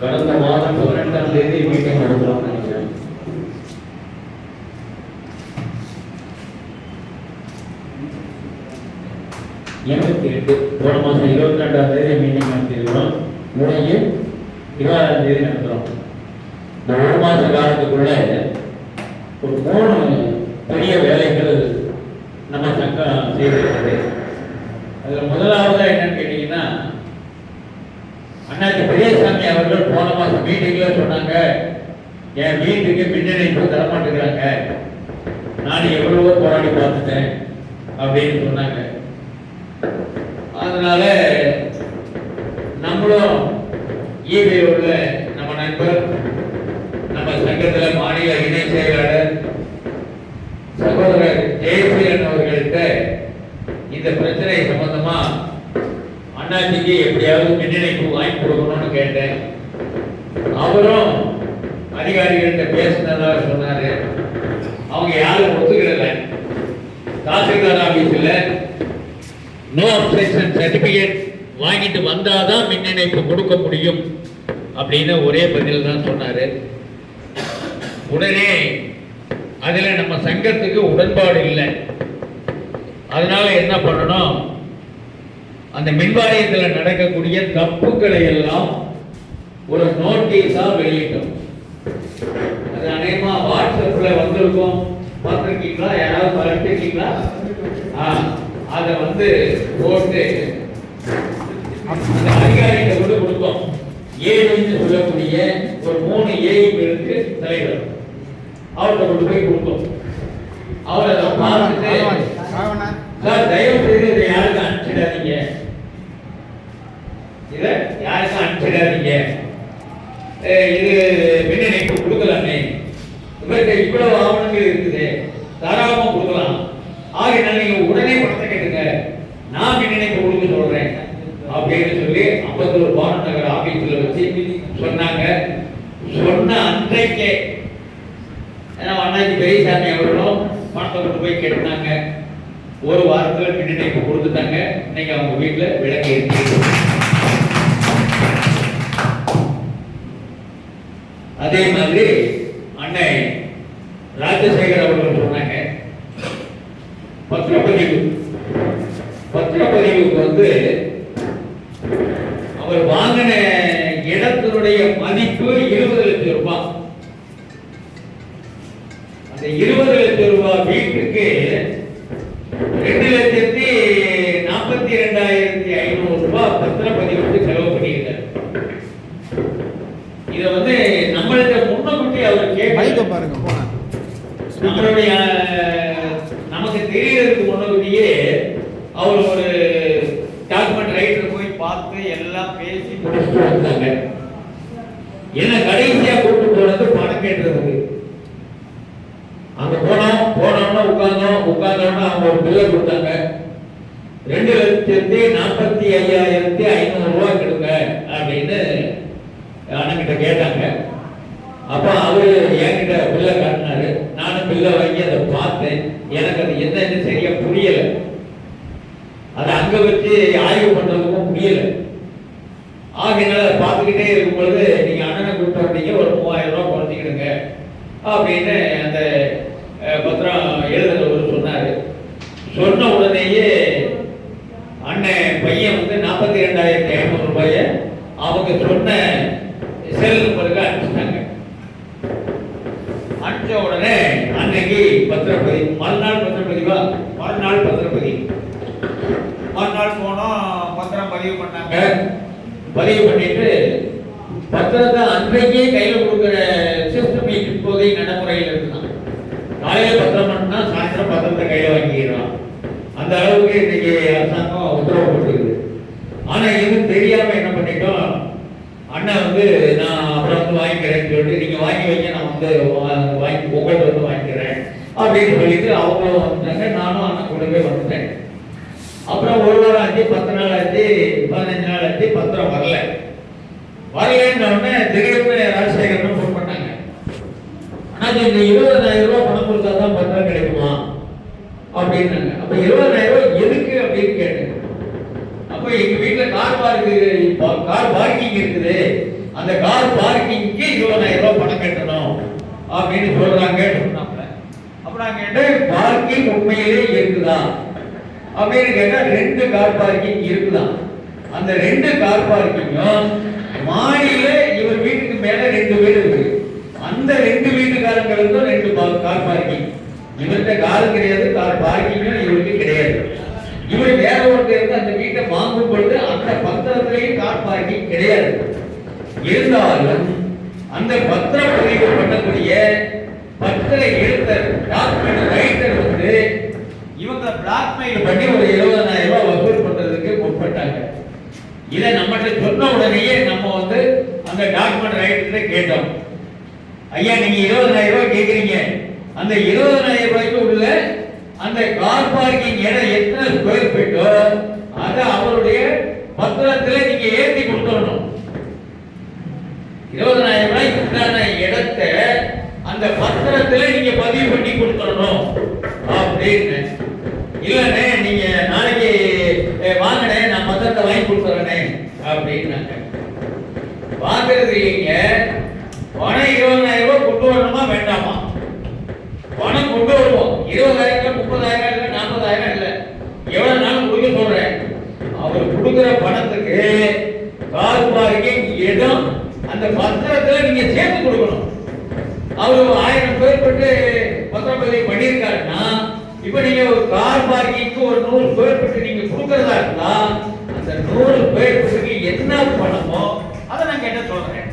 கடந்த மாதம் பதினெட்டாம் தேதி மீட்டிங் நடத்தலாம் நினைக்கிறேன். எண்பத்தி எட்டு போன மாதம் இருபத்தி ரெண்டாம் தேதி மீட்டிங் நடத்திருக்கிறோம் முடிஞ்சு இருபதாம் தேதி நடத்துகிறோம் இந்த ஒரு மாத காலத்துக்குள்ள ஒரு மூணு பெரிய வேலைகள் நம்ம சங்கம் செய்திருக்கிறது. அதில் முதலாவது என்ன கேட்டிங்கன்னா அண்ணாச்சி பெரியசாமி அவர்கள் போன மாதம் மீட்டிங்ல சொன்னாங்க என் வீட்டுக்கு மின்னணைப்பு தரமாட்டேங்கிறாங்க. நான் எவ்வளவோ போராடி பார்த்துட்டேன் அப்படின்னு சொன்னாங்க. அதனால நம்மளும் ஈபே உள்ள அவரும் அதிகாரிகள்கிட்ட பேசினதாக சொன்னார். அவங்க யாரும் ஒத்துக்கிடலை. தாசில்தார் ஆபீஸ்ல நோ அப்செக்ஷன் சர்டிஃபிகேட் வாங்கிட்டு வந்தாதான் மின் இணைப்பு கொடுக்க முடியும் அப்படின்னு ஒரே பதில் தான் சொன்னார். உடனே அதில் நம்ம சங்கத்துக்கு உடன்பாடு இல்லை. அதனால என்ன பண்ணணும்? அந்த மின்வாரியத்தில் நடக்கக்கூடிய தப்புக்களை எல்லாம் ஒரு நோட்டீஸா வெளியிட்டோம். அது அநேகமா வாட்ஸ்அப்ல வந்திருக்கும். பார்த்துருக்கீங்களா? யாராவது பார்த்துருக்கீங்களா ஆ அதை வந்து போட்டு அந்த அதிகாரிகிட்ட கொண்டு கொடுத்தோம். ஏழுன்னு சொல்லக்கூடிய ஒரு மூணு ஏஐகளுக்கு தலைவர். அவர்கிட்ட கொண்டு போய் கொடுத்தோம். அவர் அதை பார்த்துட்டு சார் தயவு செய்து இதை யாருக்கும் அனுப்பிச்சிடாதீங்க இதை யாருக்கும் அனுப்பிச்சிடாதீங்க அஹ் இது மின்னிணைப்பு கொடுக்கலாமே கிட்ட இவ்வளவு ஆவணங்கள் இருக்குது. தாராளமா கொடுக்கலாம். ஆகையினால நீங்க உடனே பணத்தை கேட்டுங்க. நான் நினைக்க கொடுக்க சொல்றேன்? அப்படின்னு சொல்லி அம்பத்தூர் பவன் நகர் ஆபீஸ்ல வச்சு சொன்னாங்க. சொன்ன அன்றைக்கே. ஏன்னா அண்ணாச்சி பெரியசாமி அவர்களும் பணத்தை கொண்டு போய் கேட்டாங்க. ஒரு வாரத்துல மின்னிணைப்பு கொடுத்துட்டாங்க? இன்னைக்கு அவங்க வீட்டுல விளக்கு இருக்கு அதே மாதிரி அண்ணன் ராஜசேகர் அவர்கள் சொன்னாங்க பத்திரப்பதிவு பத்திரப்பதிவுக்கு வந்து அவர் வாங்கின இடத்தினுடைய மதிப்பு இருபது லட்சம் ரூபாய் அந்த இருபது லட்சம் ரூபாய் வீட்டுக்கு ரெண்டு லட்சத்தி நாற்பத்தி ரெண்டாயிரத்தி ஐநூறு ரூபாய் பத்திரப்பதிவுக்கு செலவு பண்ணியிருக்காரு. இதை வந்து நம்மள்ட்ட முன்னக்கூட்டி அவர் கேட்க பாருங்க நம்மளுடைய நமக்கு தெரியறதுக்கு முன்னக்கூட்டியே அவர் ஒரு டாக்குமெண்ட் ரைட்டர் போய் பார்த்து எல்லாம் பேசி முடிச்சுட்டு வந்தாங்க. என்ன கடைசியா கூட்டு போனது பணம் கேட்டுறதுக்கு அங்க போனோம் போனோம்னா உட்கார்ந்தோம் உட்கார்ந்தோம்னா அவங்க ஒரு பில்லை கொடுத்தாங்க. ரெண்டு லட்சத்தி நாற்பத்தி ஐயாயிரத்தி ஐநூறு ரூபாய் கொடுங்க அப்படின்னு அண்ணன்கிட்ட கேட்டாங்க. அப்ப அவரு என்கிட்ட பில்லை காட்டினாரு. நானும் பில்லை வாங்கி அதை பார்த்தேன். எனக்கு அது என்னன்னு சரியா புரியல. அதை அங்க வச்சு ஆய்வு பண்ண முடியல ஆகையினால அதை பார்த்துக்கிட்டே இருக்கும் பொழுது நீங்க அண்ணனை கூப்பிட்டு வந்தீங்க ஒரு மூவாயிரம் ரூபாய் அப்படின்னு அந்த பத்திரம் எழுதுறவர் சொன்னார். சொன்ன உடனேயே அண்ணன் பையன் வந்து நாற்பத்தி ரெண்டாயிரத்தி ஐநூறு ரூபாய அவங்க சொன்ன செல் நம்பருக்கு அனுப்பிச்சிட்டாங்க. அனுப்பிச்ச உடனே அன்னைக்கு பத்திரப்பதி மறுநாள் பத்திரப்பதிவா? மறுநாள் பத்திரப்பதிவு மறுநாள் போனோம் பத்திரம் பதிவு பண்ணாங்க. பதிவு பண்ணிட்டு பத்திரத்தை அன்றைக்கே கையில் கொடுக்குற இப்போதைய நடைமுறையில் இருக்குதான் காலையில் பத்திரம் பண்ணா சாயந்தரம் பத்திரத்தை கையில வாங்கிக்கிறான் அந்த அளவுக்கு இன்னைக்கு அரசாங்கம் உத்தரவு போட்டுருக்குது ஆனா இது தெரியாம என்ன பண்ணிட்டோம்? அண்ணன் வந்து நான் அப்புறம் வந்து வாங்கிக்கிறேன்னு சொல்லிட்டு நீங்க வாங்கி வைங்க நான் வந்து வாங்கி உங்கள்கிட்ட வந்து வாங்கிக்கிறேன் அப்படின்னு சொல்லிட்டு அவங்களும் வந்துட்டாங்க நானும் அண்ணன் கூடவே வந்துட்டேன் அப்புறம் ஒரு வாரம் ஆச்சு பத்து நாள் ஆச்சு பதினஞ்சு நாள் ஆச்சு பத்திரம் வரல. வரலன்னு உடனே திடீர்னு ராஜசேகரன் ஃபோன் பண்ணாங்க ஆனா இந்த இருபதாயிரம் ரூபாய் பணம் கொடுத்தா தான் பத்திரம் அப்படின்னாங்க. அப்ப இருபதாயிரம் ரூபாய் எதுக்கு அப்படின்னு கேட்டேன். அப்ப எங்க வீட்டுல கார் பார்க்கு கார் பார்க்கிங் இருக்குது. அந்த கார் பார்க்கிங்க்கு இருபதாயிரம் ரூபாய் பணம் கட்டணும் அப்படின்னு சொல்றாங்க சொன்னாப்ல அப்ப நான் கேட்டேன் பார்க்கிங் உண்மையிலே இருக்குதா? அப்படின்னு கேட்டா ரெண்டு கார் பார்க்கிங் இருக்குதா? அந்த ரெண்டு கார் பார்க்கிங்கும் மாடியில இவர் வீட்டுக்கு மேல ரெண்டு வீடு இருக்கு. அந்த ரெண்டு வீட்டுக்காரங்களுக்கும் ரெண்டு பா- கார் பார்க்கிங் இவர்கிட்ட கார் கிடையாது கார் பார்க்கிங்கும் இவருக்கு கிடையாது. இவர் வேற ஒருத்தர் இருந்து அந்த வீட்டை வாங்கும் பொழுது அந்த பத்திரத்திலேயும் கார் பார்க்கிங் கிடையாது. இருந்தாலும் அந்த பத்திரப்பதிவு பண்ணக்கூடிய பத்திர எழுத்தர் டாக்குமெண்ட் ரைட்டர் வந்து இவங்க பிளாக்மெயில் பண்ணி ஒரு எழுபதனாயிரம் ரூபாய் வசூல் பண்றதுக்கு முற்பட்டாங்க. இதை நம்மகிட்ட சொன்ன உடனேயே நம்ம வந்து அந்த டாக்குமெண்ட் ரைட்டர் கேட்டோம். ஐயா நீங்க இருபதாயிரம் ரூபாய் கேட்குறீங்க அந்த இருபதனாயிரம் ரூபாய்க்கு உள்ள அந்த கார் பார்க்கிங் இடம் எத்தனை ஸ்கொயர் ஃபீட்டோ அதை அவருடைய பத்திரத்துல நீங்க ஏற்றி கொடுத்துடணும். இருபதனாயிரம் ரூபாய்க்கு உண்டான இடத்தை அந்த பத்திரத்துல நீங்க பதிவு பண்ணி கொடுத்துடணும். அப்படின்னு. இல்லைண்ணே நீங்க நாளைக்கு வாங்கினே வாங்கண்ணே நான் பத்திரத்தை வாங்கி கொடுத்துறேனே அப்படின்னாங்க. வாங்குறது இல்லைங்க. பணம் இருபது ரூபாய் கொண்டு வரணுமா வேண்டாமா பணம் கொண்டு வருவோம் இருபதாயிரம் முப்பதாயிரம் இல்லை நாற்பதாயிரம் இல்லை. எவ்வளவு நாள் கொடுக்க சொல்றேன்? அவர் கொடுக்குற பணத்துக்கு கார் பார்க்கிங் இடம் அந்த பத்திரத்துல நீங்க சேர்த்து கொடுக்கணும். அவர் ஆயிரம் பேர் பட்டு பத்திரப்பதிவு பண்ணியிருக்காருன்னா இப்ப நீங்க ஒரு கார் பார்க்கிங்க்கு ஒரு நூறு பேர் பட்டு நீங்க கொடுக்கறதா இருந்தா அந்த நூறு பேர் ஃபீட்டுக்கு என்ன பணமோ அதை நான் கேட்ட சொல்றேன்.